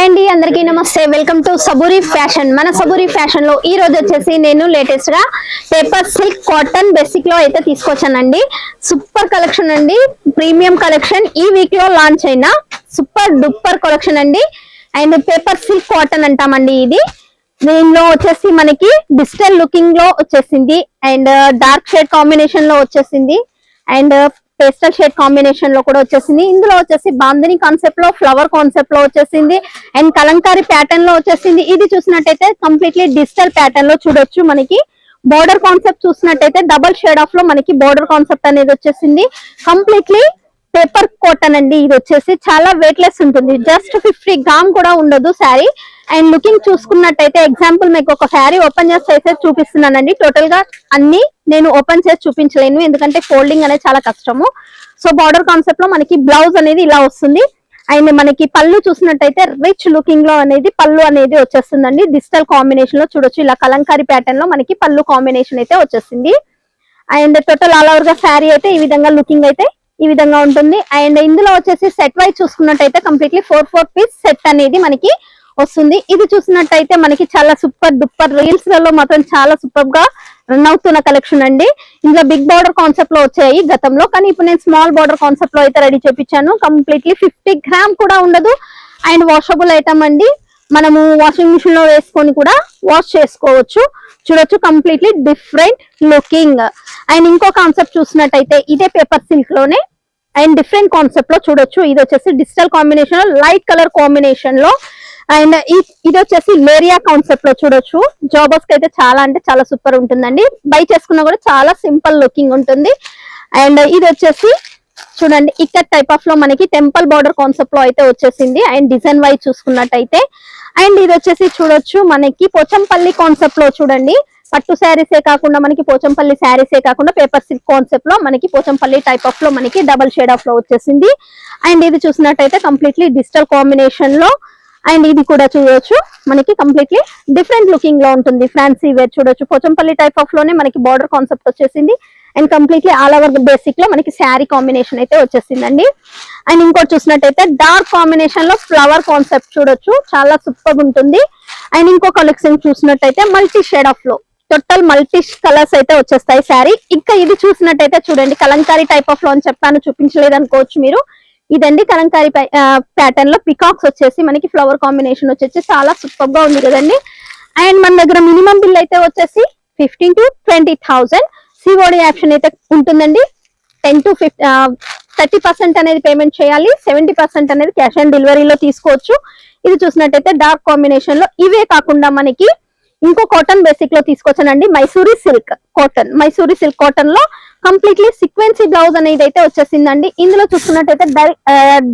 Hi అండి అందరికీ నమస్తే. వెల్కమ్ టు సబూరి ఫ్యాషన్ మన సబూరి ఫ్యాషన్లో ఈ రోజు వచ్చేసి నేను లేటెస్ట్గా పేపర్ సిల్క్ కాటన్ బేసిక్లో అయితే తీసుకొచ్చానండి. సూపర్ కలెక్షన్ అండి. ప్రీమియం కలెక్షన్ ఈ వీక్లో లాంచ్ అయిన సూపర్ డూపర్ కలెక్షన్ అండి. అండ్ పేపర్ సిల్క్ కాటన్ అంటామండి ఇది. దీనిలో వచ్చేసి మనకి డిజిటల్ లుకింగ్లో వచ్చేసింది. అండ్ డార్క్ షేడ్ కాంబినేషన్లో వచ్చేసింది. అండ్ పేస్టల్ షేడ్ కాంబినేషన్లో కూడా వచ్చేసింది. ఇందులో వచ్చేసి బాందిని కాన్సెప్ట్లో ఫ్లవర్ కాన్సెప్ట్లో వచ్చేసింది. అండ్ కలంకారీ ప్యాటర్న్లో వచ్చేసింది. ఇది చూసినట్టయితే కంప్లీట్లీ డిజిటల్ ప్యాటర్న్లో చూడొచ్చు మనకి. బోర్డర్ కాన్సెప్ట్ చూసినట్టయితే డబల్ షేడ్ ఆఫ్లో మనకి బోర్డర్ కాన్సెప్ట్ అనేది వచ్చేసింది. కంప్లీట్లీ పేపర్ కాటన్ అండి ఇది వచ్చేసి చాలా వెయిట్ లెస్ ఉంటుంది. జస్ట్ ఫిఫ్టీ గ్రామ్ కూడా ఉండదు శారీ. అండ్ లుకింగ్ చూసుకున్నట్టయితే ఎగ్జాంపుల్ మీకు ఒక శారీ ఓపెన్ చేసి అయితే చూపిస్తున్నానండి. టోటల్గా అన్ని నేను ఓపెన్ చేసి చూపించలేను. ఎందుకంటే ఫోల్డింగ్ అనేది చాలా కష్టము. సో బార్డర్ కాన్సెప్ట్లో మనకి బ్లౌజ్ అనేది ఇలా వస్తుంది. అండ్ మనకి పళ్ళు చూసినట్టయితే రిచ్ లుకింగ్లో అనేది పళ్ళు అనేది వచ్చేస్తుందండి. డిజిటల్ కాంబినేషన్లో చూడొచ్చు. ఇలా కలంకారీ ప్యాటర్న్లో మనకి పళ్ళు కాంబినేషన్ అయితే వచ్చేసింది. అండ్ టోటల్ ఆల్ ఓవర్గా శారీ అయితే ఈ విధంగా లుకింగ్ అయితే ఈ విధంగా ఉంటుంది. అండ్ ఇందులో వచ్చేసి సెట్ వైజ్ చూసుకున్నట్టయితే completely four four piece set అనేది మనకి వస్తుంది. ఇది చూసినట్టయితే మనకి చాలా సూపర్ డూపర్ రీల్స్లలో మాత్రం చాలా సూపర్గా రన్ అవుతున్న కలెక్షన్ అండి. ఇందులో బిగ్ బార్డర్ కాన్సెప్ట్లో వచ్చాయి గతంలో. కానీ ఇప్పుడు నేను స్మాల్ బార్డర్ కాన్సెప్ట్లో అయితే రెడీ చేపించాను. కంప్లీట్లీ ఫిఫ్టీ గ్రామ్ కూడా ఉండదు. అండ్ వాషబుల్ ఐటమ్ అండి. మనము వాషింగ్ మిషన్లో వేసుకొని కూడా వాష్ చేసుకోవచ్చు. చూడొచ్చు కంప్లీట్లీ డిఫరెంట్ లుకింగ్ అండ్ ఇంకో కాన్సెప్ట్ చూసినట్టయితే ఇదే పేపర్ సిల్క్లోనే. అండ్ డిఫరెంట్ కాన్సెప్ట్లో చూడొచ్చు. ఇది వచ్చేసి డిజిటల్ కాంబినేషన్లో లైట్ కలర్ కాంబినేషన్లో. అండ్ ఇది వచ్చేసి లేరియా కాన్సెప్ట్లో చూడొచ్చు. జాబర్స్కి అయితే చాలా అంటే చాలా సూపర్ ఉంటుందండి. బై చేసుకున్నా కూడా చాలా సింపుల్ లుకింగ్ ఉంటుంది. అండ్ ఇది వచ్చేసి చూడండి ఇక్కడ టైప్ ఆఫ్లో మనకి టెంపుల్ బార్డర్ కాన్సెప్ట్లో అయితే వచ్చేసింది. అండ్ డిజైన్ వైజ్ చూసుకున్నట్టయితే అండ్ ఇది వచ్చేసి చూడొచ్చు మనకి పోచంపల్లి కాన్సెప్ట్లో చూడండి. పట్టు శారీసే కాకుండా మనకి పోచంపల్లి శారీసే కాకుండా పేపర్ సిల్క్ కాన్సెప్ట్లో మనకి పోచంపల్లి టైప్ ఆఫ్లో మనకి డబల్ షేడ్ ఆఫ్లో వచ్చేసింది. అండ్ ఇది చూసినట్టయితే కంప్లీట్లీ డిజిటల్ కాంబినేషన్లో అండ్ ఇది కూడా చూడొచ్చు. మనకి కంప్లీట్లీ డిఫరెంట్ లుకింగ్లో ఉంటుంది. ఫ్యాన్సీ వేర్ చూడొచ్చు. పోచంపల్లి టైప్ ఆఫ్లోనే మనకి బార్డర్ కాన్సెప్ట్ వచ్చేసింది. అండ్ కంప్లీట్లీ ఆల్ ఓవర్ బేసిక్లో మనకి శారీ కాంబినేషన్ అయితే వచ్చేసిందండి. అండ్ ఇంకోటి చూసినట్టయితే డార్క్ కాంబినేషన్లో ఫ్లవర్ కాన్సెప్ట్ చూడొచ్చు. చాలా సూపర్ ఉంటుంది. అండ్ ఇంకో కలెక్షన్ చూసినట్టయితే మల్టీ షేడ్ ఆఫ్లో టోటల్ మల్టీ కలర్స్ అయితే వచ్చేస్తాయి శారీ ఇంకా ఇది చూసినట్టయితే చూడండి కలంకారీ టైప్ ఆఫ్లో అని చెప్పాను చూపించలేదు అనుకోవచ్చు మీరు. ఇదండి కలంకారీ ప్యాటర్న్లో పికాక్స్ వచ్చేసి మనకి ఫ్లవర్ కాంబినేషన్ వచ్చేసి చాలా సూపర్గా ఉంది కదండి. అండ్ మన దగ్గర మినిమం బిల్ అయితే వచ్చేసి fifteen to twenty thousand COD option అయితే ఉంటుందండి. టెన్ టు ఫిఫ్ థర్టీ పర్సెంట్ అనేది పేమెంట్ చేయాలి. సెవెంటీ పర్సెంట్ అనేది క్యాష్ ఆన్ డెలివరీలో తీసుకోవచ్చు. ఇది చూసినట్టయితే డార్క్ కాంబినేషన్లో. ఇవే కాకుండా మనకి ఇంకో కాటన్ బేసిక్లో తీసుకొచ్చానండి. Mysuri silk cotton Mysuri silk కాటన్లో కంప్లీట్లీ సీక్వెన్సీ బ్లౌజ్ అనేది అయితే వచ్చేసిందండి. ఇందులో చూసుకున్నట్టయితే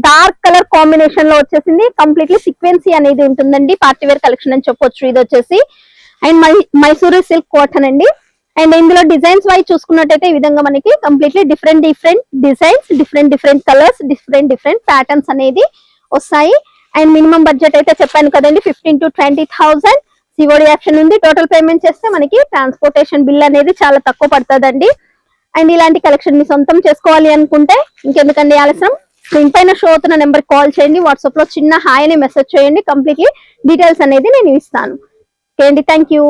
డార్క్ కలర్ కాంబినేషన్లో వచ్చేసింది. కంప్లీట్లీ సీక్వెన్సీ అనేది ఉంటుందండి. పార్టీవేర్ కలెక్షన్ అని చెప్పొచ్చు. ఇది వచ్చేసి. And my Mysuri silk cotton అండి. అండ్ ఇందులో డిజైన్స్ వైజ్ చూసుకున్నట్టయితే ఈ విధంగా మనకి completely different different designs different different colours different different patterns అనేది వస్తాయి. అండ్ మినిమం బడ్జెట్ అయితే చెప్పాను కదండి fifteen to twenty thousand COD option ఉంది. టోటల్ పేమెంట్ చేస్తే మనకి ట్రాన్స్పోర్టేషన్ బిల్ అనేది చాలా తక్కువ పడుతుందండి. అండ్ ఇలాంటి కలెక్షన్ మీ సొంతం చేసుకోవాలి అనుకుంటే ఇంకెందుకండి ఆలస్యం? స్క్రీన్ పైన షో అవుతున్న నెంబర్ కాల్ చేయండి. వాట్సాప్లో చిన్న హాయ్ అని మెసేజ్ చేయండి. కంప్లీట్లీ డీటెయిల్స్ అనేది నేను ఇస్తాను. ఓకే అండి థ్యాంక్ యూ